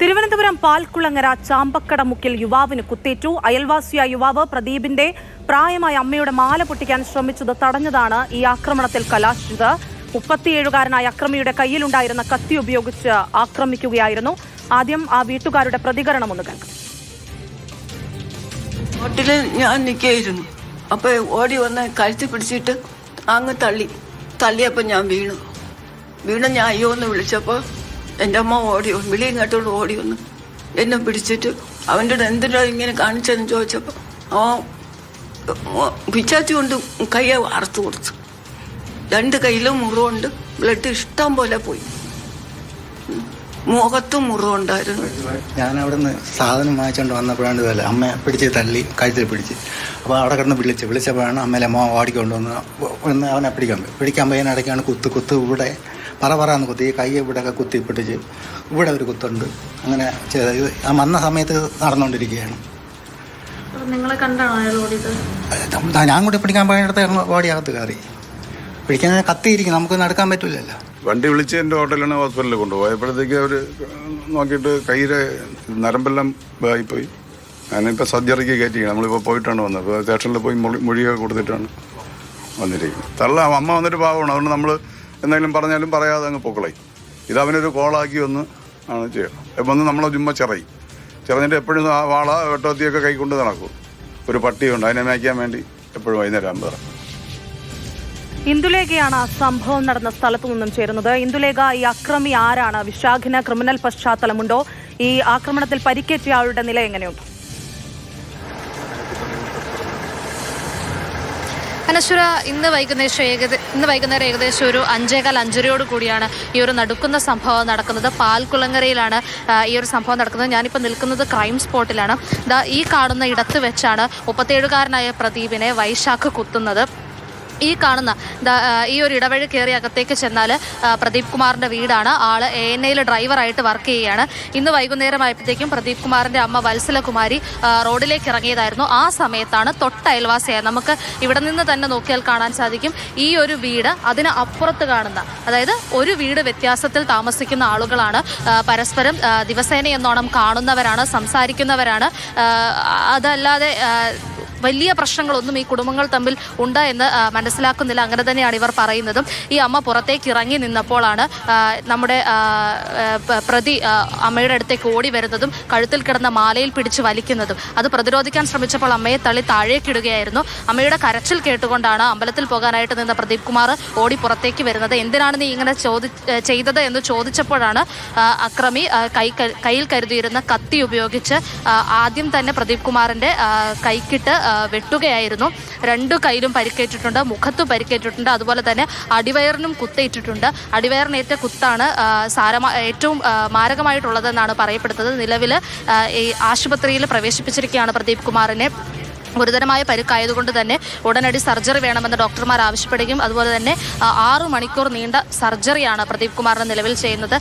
തിരുവനന്തപുരം പാൽക്കുളങ്ങര ചാമ്പക്കട മുക്കിൽ യുവാവിന് കുത്തേറ്റു. അയൽവാസിയായ യുവാവ് പ്രദീപിന്റെ പ്രായമായ അമ്മയുടെ മാല പൊട്ടിക്കാൻ ശ്രമിച്ചത് തടഞ്ഞതാണ് ഈ ആക്രമണത്തിൽ കലാശിച്ചത്. മുപ്പത്തിയേഴുകാരനായ അക്രമിയുടെ കയ്യിലുണ്ടായിരുന്ന കത്തി ഉപയോഗിച്ച് ആക്രമിക്കുകയായിരുന്നു. ആദ്യം ആ വീട്ടുകാരുടെ പ്രതികരണം ഒന്ന് കേൾക്കാം. ഞാൻ നിൽക്കുകയായിരുന്നു അപ്പൊ ഓടി വന്ന് കഴുത്തി പിടിച്ചിട്ട് അങ്ങ് തള്ളി. തള്ളിയപ്പോൾ ഞാൻ വീണു. വീണ് ഞാൻ അയ്യോ എന്ന് വിളിച്ചപ്പോൾ എന്റെ അമ്മ ഓടി. വിളി കേട്ടോണ്ട് ഓടി വന്നു. എന്നെ പിടിച്ചിട്ട് അവന്റെ അടുത്ത് എന്തിനാ ഇങ്ങനെ കാണിച്ചതെന്ന് ചോദിച്ചപ്പോൾ അവൻ പിച്ചാത്തി കൊണ്ട് കയ്യെ വാർത്ത് കൊടുത്തു. രണ്ട് കയ്യിലും മുറിവുണ്ട്. ബ്ലഡ് ഇഷ്ടം പോലെ പോയി. മുഖത്തും മുറിവുണ്ടായിരുന്നു ഞാൻ അവിടെ നിന്ന് സാധനം വാങ്ങിച്ചുകൊണ്ട് വന്നപ്പോഴാണ് അമ്മ പിടിച്ച് തള്ളി കഴുത്തിൽ പിടിച്ച്. അപ്പോൾ അവിടെ കിടന്ന് വിളിച്ച് വിളിച്ചപ്പോഴാണ് അമ്മയിലെ അമ്മ ഓടിക്കൊണ്ട് വന്ന് അവനെ പിടിക്കാൻ പിടിക്കാൻ പോയതിനിടയ്ക്കാണ് കുത്ത് കുത്ത് ഇവിടെ പറ പറന്ന് കുത്തി കൈ ഇവിടെയൊക്കെ കുത്തി പിടിച്ച് ഇവിടെ ഒരു കുത്തുണ്ട്. അങ്ങനെ ചെയ്ത ഇത് ആ വന്ന സമയത്ത് നടന്നുകൊണ്ടിരിക്കുകയാണ്. അപ്പൊ നിങ്ങളെ കണ്ടാണോ അയാൾ ഓടിയത്? ഞാൻ കൂടി പിടിക്കാൻ പോയടുത്ത് ഓടിയകത്ത് കയറി. പിടിക്കാൻ കത്തിയിരിക്കും നമുക്ക് നടക്കാൻ പറ്റില്ലല്ലോ വണ്ടി വിളിച്ച് എന്റെ ഹോട്ടലിലാണ് ഹോസ്പിറ്റലിൽ കൊണ്ടുപോയപ്പോഴത്തേക്ക് അവർ നോക്കിയിട്ട് കയ്യിലെ നരമ്പെല്ലാം ഇതായിപ്പോയി. ഞാനിപ്പോൾ സർജറിക്ക് കയറ്റി നമ്മളിപ്പോൾ പോയിട്ടാണ് വന്നത്. സ്റ്റേഷനിൽ പോയി മൊഴി മൊഴിയൊക്കെ കൊടുത്തിട്ടാണ് വന്നിരിക്കുന്നത്. തള്ള അമ്മ വന്നിട്ട് പാവമാണ്. അതുകൊണ്ട് നമ്മൾ എന്തെങ്കിലും പറഞ്ഞാലും പറയാതെ അങ്ങ് പൊക്കളയും. ഇത് അവനൊരു കോളാക്കി ഒന്ന് ആണ് ചെയ്യുക വന്ന് നമ്മളെ ചുമ്മാ ചിറയും. ചിറഞ്ഞിട്ട് എപ്പോഴും ആ വാള വെട്ടോത്തിയൊക്കെ കൈക്കൊണ്ട് നടക്കും. ഒരു പട്ടിയുണ്ട് അതിനെ മേയ്ക്കാൻ വേണ്ടി എപ്പോഴും വൈകുന്നേരം ആകുമ്പോൾ ഇറങ്ങും ഇന്ദുലേഖയാണ് സംഭവം നടന്ന സ്ഥലത്തു നിന്നും ചേരുന്നത്. ഇന്ദുലേഖ ഈ അക്രമി ആരാണ്? വിശാഖിന് ക്രിമിനൽ പശ്ചാത്തലമുണ്ടോ? ഈ ആക്രമണത്തിൽ പരിക്കേറ്റിയ ആളുടെ നില എങ്ങനെയുണ്ട്? അനശ്വര ഇന്ന് വൈകുന്നേരം ഏകദേശം ഇന്ന് വൈകുന്നേരം ഏകദേശം ഒരു അഞ്ചേകാൽ അഞ്ചരയോട് കൂടിയാണ് ഈ ഒരു നടുക്കുന്ന സംഭവം നടക്കുന്നത്. പാൽക്കുളങ്ങരയിലാണ് ഈ ഒരു സംഭവം നടക്കുന്നത്. ഞാനിപ്പോൾ നിൽക്കുന്നത് ക്രൈം സ്പോട്ടിലാണ് ഈ കാണുന്ന ഇടത്ത് വെച്ചാണ് മുപ്പത്തേഴുകാരനായ പ്രദീപിനെ വൈശാഖ് കുത്തുന്നത്. ഈ കാണുന്ന ഈ ഒരു ഇടവഴി കയറി അകത്തേക്ക് ചെന്നാൽ പ്രദീപ് കുമാറിന്റെ വീടാണ്. ആൾ എ എൻ ഐയിൽ ഡ്രൈവറായിട്ട് വർക്ക് ചെയ്യുകയാണ്. ഇന്ന് വൈകുന്നേരമായപ്പോഴത്തേക്കും പ്രദീപ് കുമാറിന്റെ അമ്മ വത്സലകുമാരി റോഡിലേക്ക് ഇറങ്ങിയതായിരുന്നു. ആ സമയത്താണ് തൊട്ട് നമുക്ക് ഇവിടെ നിന്ന് തന്നെ നോക്കിയാൽ കാണാൻ സാധിക്കും. ഈ ഒരു വീട് അതിന് അപ്പുറത്ത് കാണുന്ന അതായത് ഒരു വീട് വ്യത്യാസത്തിൽ താമസിക്കുന്ന ആളുകളാണ്. പരസ്പരം ദിവസേനയെന്നോണം കാണുന്നവരാണ് സംസാരിക്കുന്നവരാണ്. അതല്ലാതെ വലിയ പ്രശ്നങ്ങളൊന്നും ഈ കുടുംബങ്ങൾ തമ്മിൽ ഉണ്ട് എന്ന് മനസ്സിലാക്കുന്നില്ല. അങ്ങനെ തന്നെയാണ് ഇവർ പറയുന്നതും. ഈ അമ്മ പുറത്തേക്ക് ഇറങ്ങി നിന്നപ്പോഴാണ് നമ്മുടെ പ്രതി അമ്മയുടെ അടുത്തേക്ക് ഓടി വരുന്നതും കഴുത്തിൽ കിടന്ന മാലയിൽ പിടിച്ച് വലിക്കുന്നതും. അത് പ്രതിരോധിക്കാൻ ശ്രമിച്ചപ്പോൾ അമ്മയെ തള്ളി താഴേക്കിടുകയായിരുന്നു അമ്മയുടെ കരച്ചിൽ കേട്ടുകൊണ്ടാണ് അമ്പലത്തിൽ പോകാനായിട്ട് നിന്ന പ്രദീപ് കുമാർ ഓടി പുറത്തേക്ക് വരുന്നത്. എന്തിനാണ് നീ ഇങ്ങനെ ചോദി ചെയ്തത് എന്ന് ചോദിച്ചപ്പോഴാണ് അക്രമി കൈ കയ്യിൽ കരുതിയിരുന്ന കത്തി ഉപയോഗിച്ച് ആദ്യം തന്നെ പ്രദീപ് കുമാറിന്റെ കൈക്കിട്ട് വെട്ടുകയായിരുന്നു. രണ്ടു കൈയിലും പരിക്കേറ്റിട്ടുണ്ട് മുഖത്തും പരിക്കേറ്റിട്ടുണ്ട് അതുപോലെ തന്നെ അടിവയറിനും കുത്തേറ്റിട്ടുണ്ട്. അടിവയറിനേറ്റ കുത്താണ് സാരമാ ഏറ്റവും മാരകമായിട്ടുള്ളതെന്നാണ് പറയപ്പെടുന്നത്. നിലവിൽ ഈ ആശുപത്രിയിൽ പ്രവേശിപ്പിച്ചിരിക്കുകയാണ് പ്രദീപ് കുമാറിനെ. ഗുരുതരമായ പരുക്കായതുകൊണ്ട് തന്നെ ഉടനടി സർജറി വേണമെന്ന് ഡോക്ടർമാർ ആവശ്യപ്പെടുകയും അതുപോലെ തന്നെ ആറു മണിക്കൂർ നീണ്ട സർജറിയാണ് പ്രദീപ് കുമാറിന് നിലവിൽ ചെയ്യുന്നത്.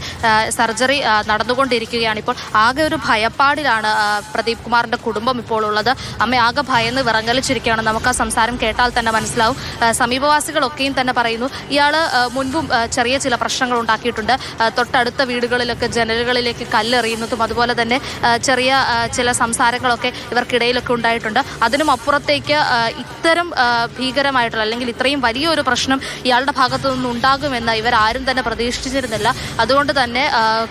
സർജറി നടന്നുകൊണ്ടിരിക്കുകയാണ് ഇപ്പോൾ. ആകെ ഒരു ഭയപ്പാടിലാണ് പ്രദീപ് കുമാറിന്റെ കുടുംബം ഇപ്പോൾ ഉള്ളത്. അമ്മ ആകെ ഭയന്ന് വിറങ്ങലിച്ചിരിക്കുകയാണ്. നമുക്ക് ആ സംസാരം കേട്ടാൽ തന്നെ മനസ്സിലാവും. സമീപവാസികളൊക്കെയും തന്നെ പറയുന്നു ഇയാൾ മുൻപും ചെറിയ ചില പ്രശ്നങ്ങൾ ഉണ്ടാക്കിയിട്ടുണ്ട്. തൊട്ടടുത്ത വീടുകളിലൊക്കെ ജനലുകളിലേക്ക് കല്ലെറിയുന്നതും അതുപോലെ തന്നെ ചെറിയ ചില സംസാരങ്ങളൊക്കെ ഇവർക്കിടയിലൊക്കെ ഉണ്ടായിട്ടുണ്ട്. അതിനും അപ്പുറത്തേക്ക് ഇത്തരം ഭീകരമായിട്ടുള്ള അല്ലെങ്കിൽ ഇത്രയും വലിയൊരു പ്രശ്നം ഇയാളുടെ ഭാഗത്തു ഉണ്ടാകുമെന്ന് ആരും തന്നെ പ്രതീക്ഷിച്ചിരുന്നില്ല. അതുകൊണ്ട് തന്നെ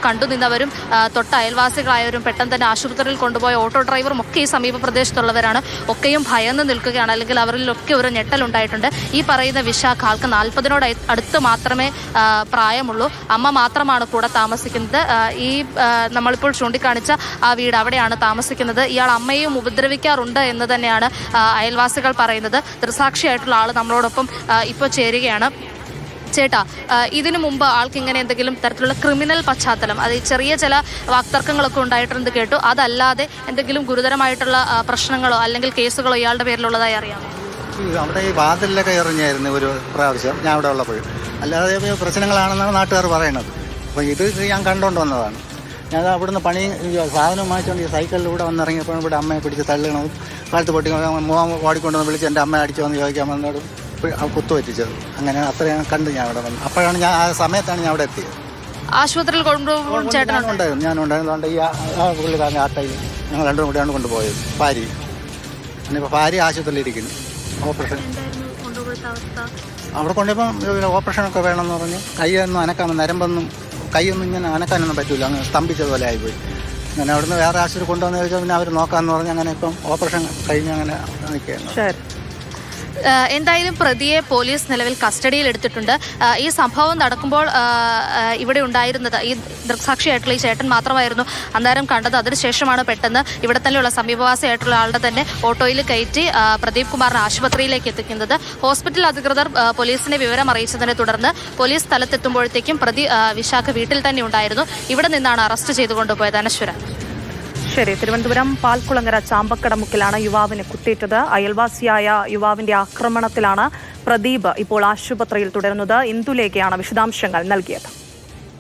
കണ്ടുനിന്നവരും തൊട്ട അയൽവാസികളായവരും പെട്ടെന്ന് തന്നെ ആശുപത്രിയിൽ കൊണ്ടുപോയ ഓട്ടോ ഡ്രൈവറും ഒക്കെ ഈ സമീപ പ്രദേശത്തുള്ളവരാണ്. ഒക്കെയും ഭയന്ന് നിൽക്കുകയാണ്. അല്ലെങ്കിൽ അവരിലൊക്കെ ഒരു ഞെട്ടലുണ്ടായിട്ടുണ്ട്. ഈ പറയുന്ന വിശാഖ ആൾക്ക് നാൽപ്പതിനോട് അടുത്ത് മാത്രമേ പ്രായമുള്ളൂ. അമ്മ മാത്രമാണ് കൂടെ താമസിക്കുന്നത്. ഈ നമ്മളിപ്പോൾ ചൂണ്ടിക്കാണിച്ച ആ വീട് അവിടെയാണ് താമസിക്കുന്നത്. ഇയാൾ അമ്മയും ഉപദ്രവിക്കാറുണ്ട് എന്ന് തന്നെയാണ് ആ, അയൽവാസികൾ പറയുന്നത്. ദൃസാക്ഷിയായിട്ടുള്ള ആൾ നമ്മളോടൊപ്പം ഇപ്പോൾ ചേരുകയാണ്. ചേട്ടാ ഇതിനു മുമ്പ് ആൾക്ക് ഇങ്ങനെ എന്തെങ്കിലും തരത്തിലുള്ള ക്രിമിനൽ പശ്ചാത്തലം അത് ചെറിയ ചില വാക്തർക്കങ്ങളൊക്കെ ഉണ്ടായിട്ടുണ്ട് കേട്ടു അതല്ലാതെ എന്തെങ്കിലും ഗുരുതരമായിട്ടുള്ള പ്രശ്നങ്ങളോ അല്ലെങ്കിൽ കേസുകളോ ഇയാളുടെ പേരിലുള്ളതായി അറിയാം അവിടെ ഈ വാതിലൊക്കെ എറിഞ്ഞായിരുന്നു ഒരു പ്രാവശ്യം ഞാൻ ഇവിടെ ഉള്ളപ്പോഴും. അല്ലാതെ പ്രശ്നങ്ങളാണെന്നാണ് നാട്ടുകാർ പറയുന്നത് അപ്പോൾ ഇത് ഞാൻ കണ്ടുകൊണ്ട് വന്നതാണ്. ഞാൻ അവിടുന്ന് പണി സാധനം വാങ്ങിച്ചുകൊണ്ട് ഈ സൈക്കിളിലൂടെ വന്നിറങ്ങിയപ്പോൾ ഇവിടെ അമ്മയെ പിടിച്ച് തള്ളണതും കാലത്ത് പൊട്ടി മോൻ ഓടിക്കൊണ്ടുവന്ന് വിളിച്ച് എന്റെ അമ്മയെ അടിച്ചു വന്ന് ചോദിക്കാൻ വന്നോടും കുത്തു പറ്റിച്ചത് അങ്ങനെ അത്രയും കണ്ട് ഞാൻ അവിടെ വന്നു. അപ്പോഴാണ് ഞാൻ ആ സമയത്താണ് ഞാൻ അവിടെ എത്തിയത്. ആശുപത്രിയിൽ കൊണ്ടുപോകും ഞാൻ ഉണ്ടായിരുന്നു ഈ പുള്ളിക്കാരന്റെ ആട്ടയിൽ ഞങ്ങൾ രണ്ടും കൂടെയാണ് കൊണ്ടുപോയത്. ഭാര്യ. ഇനിയിപ്പോൾ ഭാര്യ ആശുപത്രിയിൽ ഇരിക്കുന്നു. ഓപ്പറേഷൻ. അവിടെ കൊണ്ടുപോയപ്പോൾ ഓപ്പറേഷനൊക്കെ വേണമെന്ന് പറഞ്ഞ് കൈയൊന്നും അനക്കാമെന്ന് നരമ്പൊന്നും കൈയൊന്നും ഇങ്ങനെ അനക്കാനൊന്നും പറ്റില്ല അങ്ങ് സ്തംഭിച്ചതുപോലെ ആയിപ്പോയി. അങ്ങനെ അവിടുന്ന് വേറെ ആശുപത്രി കൊണ്ടുവന്ന് ചോദിച്ചാൽ പിന്നെ അവർ നോക്കാമെന്ന് പറഞ്ഞ് അങ്ങനെ ഇപ്പം ഓപ്പറേഷൻ കഴിഞ്ഞ് അങ്ങനെ നിൽക്കുകയാണ്. എന്തായാലും പ്രതിയെ പോലീസ് നിലവിൽ കസ്റ്റഡിയിൽ എടുത്തിട്ടുണ്ട്. ഈ സംഭവം നടക്കുമ്പോൾ ഇവിടെ ഉണ്ടായിരുന്നത് ഈ ദൃക്സാക്ഷിയായിട്ടുള്ള ഈ ചേട്ടൻ മാത്രമായിരുന്നു അന്നേരം കണ്ടത്. അതിനുശേഷമാണ് പെട്ടെന്ന് ഇവിടെ തന്നെയുള്ള സമീപവാസിയായിട്ടുള്ള ആളുടെ തന്നെ ഓട്ടോയിൽ കയറ്റി പ്രദീപ് കുമാറിനെ ആശുപത്രിയിലേക്ക് എത്തിക്കുന്നത്. ഹോസ്പിറ്റൽ അധികൃതർ പോലീസിനെ വിവരം അറിയിച്ചതിനെ തുടർന്ന് പോലീസ് സ്ഥലത്തെത്തുമ്പോഴത്തേക്കും പ്രതി വിശാഖ വീട്ടിൽ തന്നെ ഉണ്ടായിരുന്നു. ഇവിടെ നിന്നാണ് അറസ്റ്റ് ചെയ്തുകൊണ്ടുപോയത് അനശ്വരൻ അനശ്വര. ശരി തിരുവനന്തപുരം പാൽക്കുളങ്ങര ചാമ്പക്കടമുക്കിലാണ് യുവാവിന് കുത്തേറ്റത് അയൽവാസിയായ യുവാവിന്റെ ആക്രമണത്തിലാണ് പ്രദീപ് ഇപ്പോൾ ആശുപത്രിയിൽ തുടരുന്നത്. ഇന്ദുലേഖയാണ് വിശദാംശങ്ങൾ നൽകിയത്.